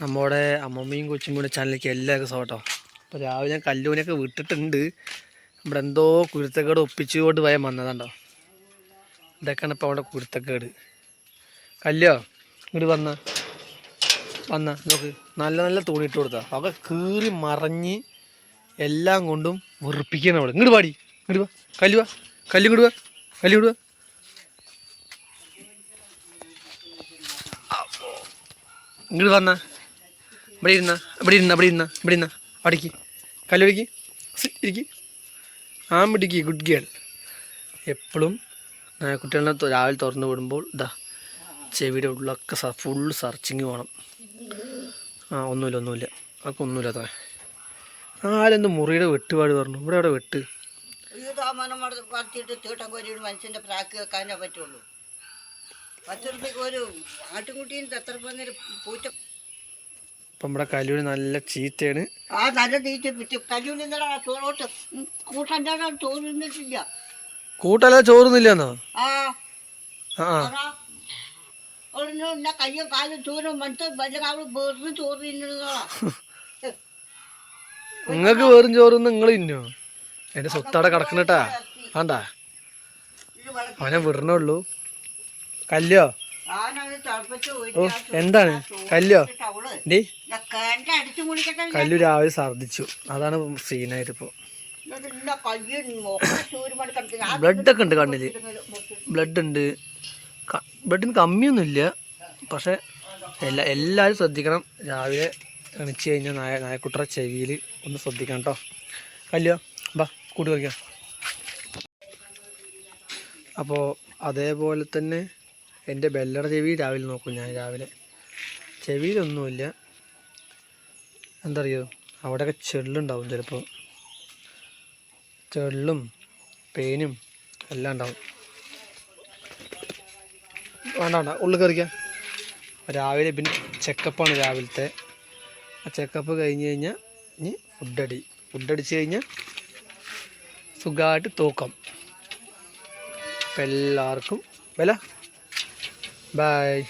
നമ്മുടെ അമ്മമ്മയും കൊച്ചും കൂടെ ചാനലിലേക്ക് എല്ലാവർക്കും സ്വാഗതം. അപ്പോൾ രാവിലെ കല്ലൂനൊക്കെ വിട്ടിട്ടുണ്ട്. നമ്മുടെ എന്തോ കുരുത്തക്കേട് ഒപ്പിച്ചുകൊണ്ട് പോയാൽ വന്നതാണ്ടോ? ഇതൊക്കെയാണ് ഇപ്പോൾ അവിടെ കുരുത്തക്കേട്. കല്ലോ ഇങ്ങോട്ട് വന്ന. വന്ന നോക്ക്. നല്ല നല്ല തുണി ഇട്ട് കൊടുത്താ ഒക്കെ കീറി മറഞ്ഞ് എല്ലാം കൊണ്ടും വെറുപ്പിക്കണം അവിടെ. ഇങ്ങോട്ട് പാടി ഇങ്ങോട്ട് വാ. കല്ലു വാ. കല്ലു ഇങ്ങോട്ട് വാ. കല്ലു ഇങ്ങോട്ട് വാ. ഇങ്ങോട്ട് വന്ന. ഇവിടെ ഇരുന്ന ഇവിടെ ഇരുന്ന ഇവിടെ ഇരുന്ന ഇവിടെ ഇരുന്ന. അടിക്ക് കല്ലൊടിക്ക് ഇരിക്ക്. ആ പിടിക്ക് ഗുഡ് ഗേൾ എപ്പോഴും കുട്ടികളെ രാവിലെ തുറന്നു വിടുമ്പോൾ ഇതാ ചെവിയുടെ ഉള്ളൊക്കെ ഫുൾ സെർച്ചിങ് വേണം. ആ ഒന്നുമില്ല ഒന്നുമില്ല. അതൊക്കെ ഒന്നുമില്ല അതെ ആരെന്ത് മുറിയുടെ വെട്ടുപാട് പറഞ്ഞു? ഇവിടെ അവിടെ വെട്ട്? തീട്ടം കോരി ഒരു പ്രാക്ക് വെക്കാനേ പറ്റുള്ളൂ. പത്ത് റുപ്യക്ക് ഒരു ആട്ടുംകുട്ടീന് എത്ര പോകുന്നൊരു പൂച്ച ഇപ്പം നമ്മുടെ കല്ലൂരി നല്ല ചീത്തയാണ്. ആ നല്ല തീറ്റ വിറ്റ്. കല്ലൂരി കൂട്ടന്റെ കൂട്ടല്ല ചോറുന്നില്ലെന്നോ? ആ. കയ്യും കാലും ചോറും കാവളും ചോറ് തിന്നുന്നതാ. നിങ്ങൾക്ക് വേറും നിങ്ങൾ ഇന്നോ എന്റെ സ്വത്തവിടെ കിടക്കണട്ടാ. ആണ്ടാ അവനെ വിടണുള്ളൂ കല്ലോ ഓ എന്താണ്? കല്ലോ ഡേ കല്ലു രാവിലെ ഛർദിച്ചു അതാണ് സീനായിട്ട് ഇപ്പോൾ ബ്ലഡ് ഒക്കെ ഉണ്ട് കണ്ണിൽ. ബ്ലഡ് ഉണ്ട്. ബ്ലഡിന് കമ്മിയൊന്നുമില്ല. പക്ഷെ എല്ലാ എല്ലാവരും ശ്രദ്ധിക്കണം. രാവിലെ എണിച്ച് കഴിഞ്ഞാൽ നായ നായക്കുട്ടറ ചെവിയിൽ ഒന്ന് ശ്രദ്ധിക്കണം കേട്ടോ കല്ലോ ബാ കൂട്ടി കളിക്കാം അപ്പോൾ അതേപോലെ തന്നെ എന്റെ ബെല്ലറ ചെവി രാവിലെ നോക്കും ഞാൻ രാവിലെ. ചെവിയിലൊന്നുമില്ല. എന്താ അറിയോ അവിടെയൊക്കെ ചെള്ളുണ്ടാവും ചിലപ്പോൾ. ചെള്ളും പേനും എല്ലാം ഉണ്ടാവും. വേണ്ട വേണ്ട. ഉള്ളിൽ കയറിക്കാം. രാവിലെ പിന്നെ ചെക്കപ്പാണ് രാവിലത്തെ. ആ ചെക്കപ്പ് കഴിഞ്ഞ് കഴിഞ്ഞാൽ ഇനി ഫുഡടി ഫുഡടിച്ച് കഴിഞ്ഞാൽ സുഖമായിട്ട് തൂക്കം. എല്ലാവർക്കും വില ബൈ